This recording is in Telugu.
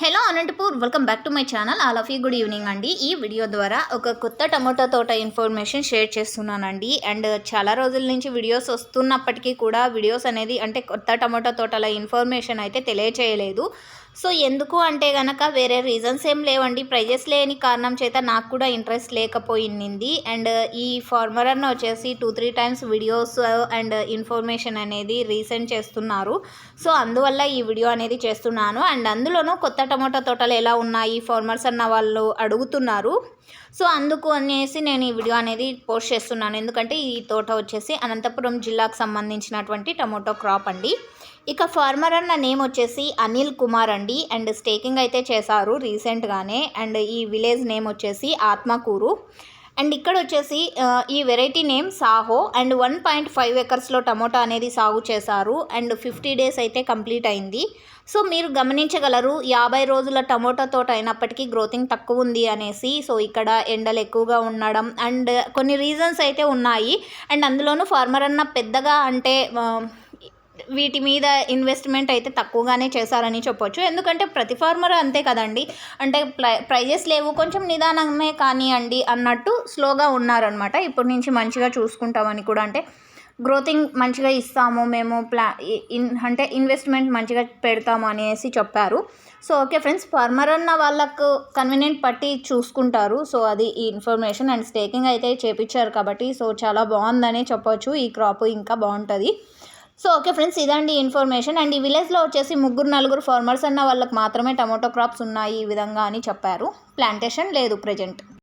Hello Anantapur welcome back to my channel all of you good evening అండి. ఈ వీడియో ద్వారా ఒక కొత్త టమోటా తోట ఇన్ఫర్మేషన్ షేర్ చేస్తున్నానండి. అండ్ చాలా రోజుల నుంచి వీడియోస్ వస్తున్నప్పటికీ కూడా వీడియోస్ అనేది అంటే కొత్త టమోటా తోటల ఇన్ఫర్మేషన్ అయితే తెలియచేయలేదు. సో ఎందుకు అంటే కనుక వేరే రీజన్స్ ఏం లేవండి. ప్రైజెస్ లేని కారణం చేత నాకు కూడా ఇంట్రెస్ట్ లేకపోయింది. అండ్ ఈ ఫార్మర్ అన్న వచ్చేసి two three times videos and information అనేది రీసెంట్ చేస్తున్నారు. సో అందువల్ల ఈ వీడియో అనేది చేస్తున్నాను. అండ్ అందులోనూ కొత్త టమోటా తోటలు ఎలా ఉన్నాయి ఫార్మర్స్ అన్న వాళ్ళు అడుగుతున్నారు. సో అందుకు అనేసి నేను ఈ వీడియో అనేది పోస్ట్ చేస్తున్నాను. ఎందుకంటే ఈ తోట వచ్చేసి అనంతపురం జిల్లాకు సంబంధించినటువంటి టమోటో క్రాప్ అండి. ఇక ఫార్మర్ అన్న నేమ్ వచ్చేసి అనిల్ కుమార్ అండి. అండ్ స్టేకింగ్ అయితే చేశారు రీసెంట్గానే అండ్ ఈ విలేజ్ నేమ్ వచ్చేసి ఆత్మకూరు. అండ్ ఇక్కడ వచ్చేసి ఈ variety name Saaho and one point five ఎకర్స్లో tomato అనేది సాగు చేశారు అండ్ ఫిఫ్టీ డేస్ అయితే కంప్లీట్ అయింది. సో మీరు గమనించగలరు యాభై రోజుల టమోటా తోట అయినప్పటికీ గ్రోతింగ్ తక్కువ ఉంది అనేసి సో ఇక్కడ ఎండలు ఎక్కువగా ఉండడం అండ్ కొన్ని రీజన్స్ అయితే ఉన్నాయి. అండ్ అందులోనూ ఫార్మర్ అన్న పెద్దగా అంటే వీటి మీద ఇన్వెస్ట్మెంట్ అయితే తక్కువగానే చేశారని చెప్పొచ్చు. ఎందుకంటే ప్రతి ఫార్మర్ అంతే కదండి. అంటే ప్రైజెస్ లేవు కొంచెం నిదానమే కానివ్వండి అన్నట్టు స్లోగా ఉన్నారనమాట ఇప్పటి నుంచి మంచిగా చూసుకుంటామని కూడా అంటే గ్రోతింగ్ మంచిగా ఇస్తాము మేము ప్లా ఇన్ అంటే ఇన్వెస్ట్మెంట్ మంచిగా పెడతాము అనేసి చెప్పారు. సో ఓకే ఫ్రెండ్స్ ఫార్మర్ అన్న వాళ్ళకు కన్వీనియంట్ పట్టి చూసుకుంటారు. సో అది ఈ ఇన్ఫర్మేషన్ అండ్ స్టేకింగ్ అయితే చేపించారు కాబట్టి సో చాలా బాగుందనే చెప్పొచ్చు. ఈ క్రాప్ ఇంకా బాగుంటుంది. సో ఓకే ఫ్రెండ్స్ ఇదండి ఇన్ఫర్మేషన్. అండ్ ఈ విలేజ్లో వచ్చేసి ముగ్గురు నలుగురు ఫార్మర్స్ అన్న వాళ్ళకి మాత్రమే టమాటో క్రాప్స్ ఉన్నాయి ఈ విధంగా అని చెప్పారు. ప్లాంటేషన్ లేదు ప్రజెంట్.